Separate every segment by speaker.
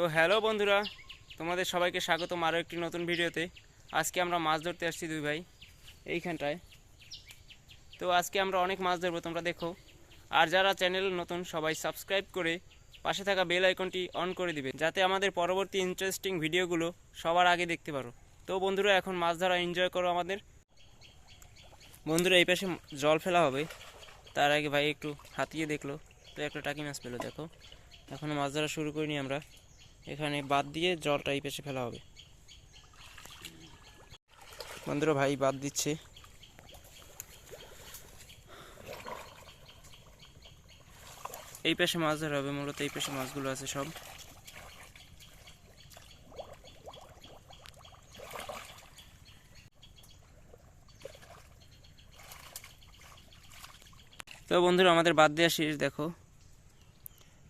Speaker 1: তো হ্যালো বন্ধুরা, তোমাদের সবাইকে স্বাগতম আরও একটি নতুন ভিডিওতে। আজকে আমরা মাছ ধরতে আসছি দুই ভাই, এইখানটায়। তো আজকে আমরা অনেক মাছ ধরবো, তোমরা দেখো। আর যারা চ্যানেল নতুন, সবাই সাবস্ক্রাইব করে পাশে থাকা বেল আইকনটি অন করে দিবে, যাতে আমাদের পরবর্তী ইন্টারেস্টিং ভিডিওগুলো সবার আগে দেখতে পারো। তো বন্ধুরা, এখন মাছ ধরা এনজয় করো আমাদের। বন্ধুরা, এই পাশে জল ফেলা হবে। তার আগে ভাই একটু হাতিয়ে দেখল। তো একটা টাকি মাছ পেল, দেখো। এখনও মাছ ধরা শুরু করিনি আমরা। এখানে বাদ দিয়ে জলটা এই পেশে ফেলা হবে। বন্ধুরা ভাই বাদ দিচ্ছে। এই পেশে মাছ ধরা হবে, মূলত এই পেশে মাছগুলো আছে সব। তো বন্ধুরা, আমাদের বাদ দেওয়া শেষ দেখো।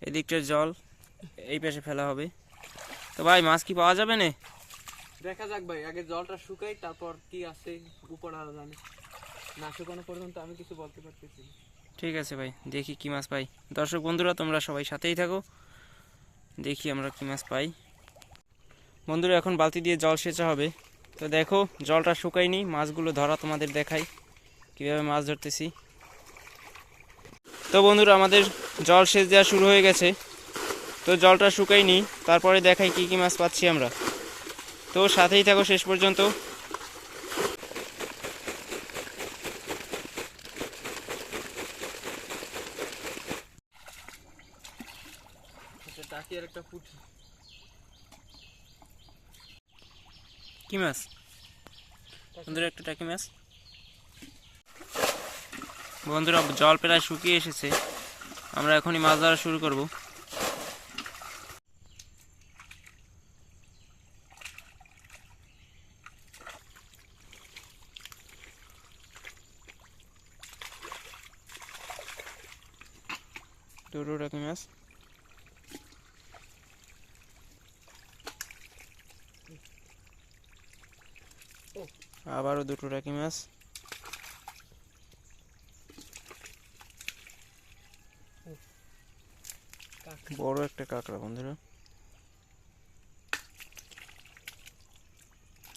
Speaker 1: এদিকটার জল, এই পাশে ফেলা হবে। তো ভাই মাছ কি পাওয়া যাবে না?
Speaker 2: দেখা যাক ভাই আগে জলটা শুকাই তারপর কি আছে উপর আরও জানে। না শুকানো পর্যন্ত আমি কিছু বলতে পারতেছি।
Speaker 1: ঠিক আছে ভাই দেখি কি মাছ পাই। দর্শক বন্ধুরা তোমরা সবাই সাথেই থাকো। দেখি আমরা কি মাছ পাই। বন্ধুরা এখন বালতি দিয়ে জল সেচা হবে। তো দেখো জলটা শুকায়নি মাছগুলো ধরা তোমাদের দেখাই কীভাবে মাছ ধরতেছি। তো বন্ধুরা আমাদের জল সেচ দেওয়া শুরু হয়ে গেছে। তো জলটা শুকাই নি, তারপরে দেখাই কি কি মাছ পাচ্ছি আমরা। তো সাথেই থাকো শেষ পর্যন্ত। কি মাছ? বন্ধুরা, একটা টাকি মাছ। বন্ধুরা, জল প্রায় শুকিয়ে এসেছে। আমরা এখনই মাছ ধরা শুরু করব। দুটো টাকি মাছ আবারও দুটো টাকি মাছ বড় একটা কাঁকড়া বন্ধুরা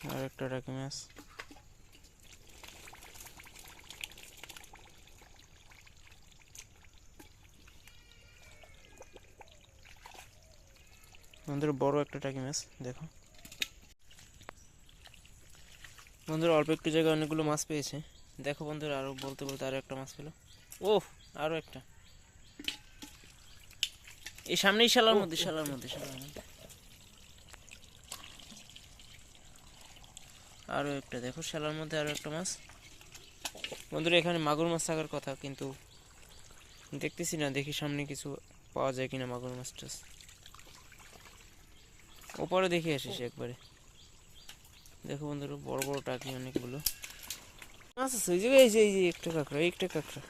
Speaker 1: আর একটা টাকি মাছ বন্ধুরা বড় একটা টাকি মাছ দেখো। বন্ধুরা অল্প একটু জায়গায় অনেকগুলো মাছ পেয়েছে। দেখো বন্ধুরা আরও বলতে বলতে আরও একটা মাছ পেল। ও আরও একটা। এই সামনেই শালার মধ্যে শালার মধ্যে শালার মধ্যে। আরও একটা দেখো শালার মধ্যে আরও একটা মাছ। বন্ধুরা এখানে মাগুর মাছ থাকার কথা কিন্তু দেখতেছি না দেখি সামনে কিছু পাওয়া যায় কিনা মাগুর মাছ টাছ। ওপরে দেখে আসিস একবারে। দেখো বন্ধুরা বড় বড় টাকি অনেকগুলো। মাছ আছে ওই জায়গায় এই যে এই যে একটা কাঁকড়া একটা কাঁকড়া।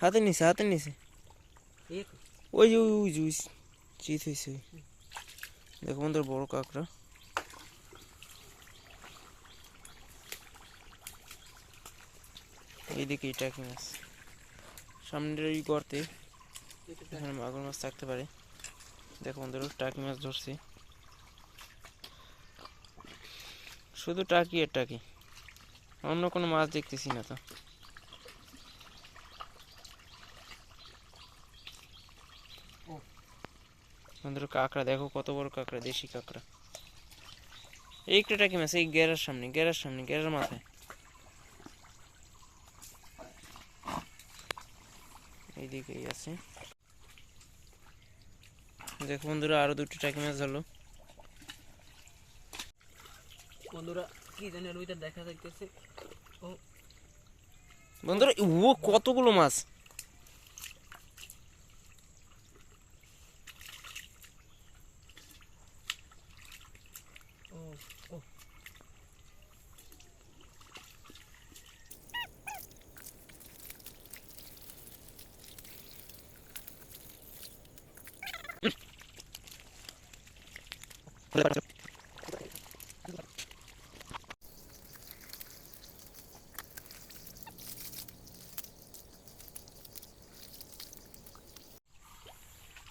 Speaker 1: হাতে নিছে হাতে নিছে। ওই যে ওই যে চিত হয়েছে। দেখো বন্ধুরা বড় কাঁকড়া। এইদিকে এই টাকি মাছ। সামনের ওই গর্তে এখানে মাগুর মাছ থাকতে পারে। দেখো বন্ধুরা টাকি মাছ ধরছি। শুধু টাকি আর টাকি। অন্য কোনো মাছ দেখতেছি না তো। বন্ধুরা কাঁকড়া, দেখো কত বড় কাঁকড়া, দেশি কাঁকড়া। এই একটা টাকি মাছ? এই গেরার সামনে গেরার সামনে, গেরার মাথায়। এইদিকেই আছে। দেখো বন্ধুরা আরও দুটো টাকি মাছ ধরলো।
Speaker 2: বন্ধুরা কি জানি ওইটা দেখা যাইতেছে। ও।
Speaker 1: বন্ধুরা ও কতগুলো মাছ
Speaker 2: ও ও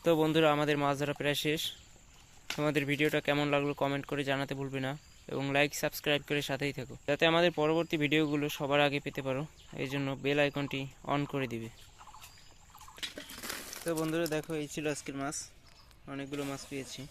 Speaker 1: তো বন্ধুরা, আমাদের মাছ ধরা প্রায় শেষ। তোমাদের ভিডিওটা কেমন লাগল কমেন্ট করে জানাতে ভুলবে না এবং লাইক সাবস্ক্রাইব করে সাথেই থাকো। যাতে আমাদের পরবর্তী ভিডিওগুলো সবার আগে পেতে পারো। এই জন্য বেল আইকনটি অন করে দিবে। তো বন্ধুরা, দেখো, এই ছিল আজকের মাছ। অনেকগুলো মাছ পেয়েছি।